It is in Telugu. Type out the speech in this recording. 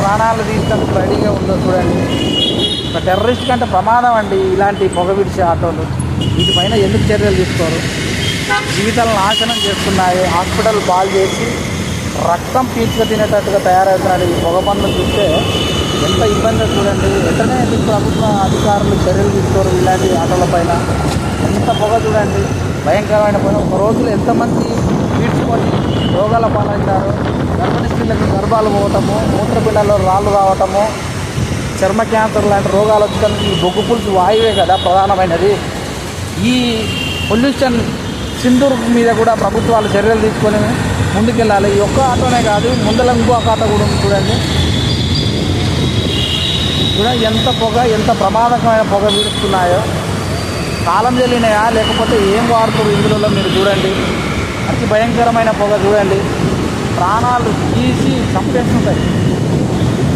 ప్రాణాలు తీసేందుకు రెడీగా ఉందో చూడండి. ఒక టెర్రరిస్ట్ కంటే ప్రమాదం అండి ఇలాంటి పొగ విడిచే ఆటోలు. వీటిపైన ఎందుకు చర్యలు తీసుకోరు? జీవితాలను నాశనం చేస్తున్నాయి. హాస్పిటల్ బాల్ చేసి రక్తం పీల్చుక తినేటట్టుగా తయారవుతున్నాడు ఈ పొగ పనులు చూస్తే ఎంత ఇబ్బంది చూడండి. వెంటనే ఎందుకు ప్రభుత్వ అధికారులు చర్యలు తీసుకోరు ఇలాంటి ఆటోల పైన ఎంత పొగ చూడండి. భయంకరమైన పొగ. ఒక రోజులు ఎంతమంది పీడ్చుకొని రోగాల పాలవుతారు గర్భిణీ స్త్రీలకు గర్భాలు పోవటము మూత్రపిండాల్లో రాళ్ళు రావటము చర్మ క్యాన్సర్ లాంటి రోగాలు వచ్చడానికి ఈ బొగ్గు పులుసు వాయువే కదా ప్రధానమైనది. ఈ పొల్యూషన్ సింధూర్ మీద కూడా ప్రభుత్వాలు చర్యలు తీసుకొని ముందుకెళ్ళాలి. ఈ ఒక్క ఆటోనే కాదు ముందల ఇంకో ఆటో కూడా ఉంది చూడండి. కూడా ఎంత పొగ ఎంత ప్రమాదకరమైన పొగ వీడుస్తున్నాయో కాలం చెల్లినాయా లేకపోతే ఏం వాడుతారు ఇందులో మీరు చూడండి. అతి భయంకరమైన పొగ చూడండి. ప్రాణాలు తీసి చంపేస్తుంటాయి.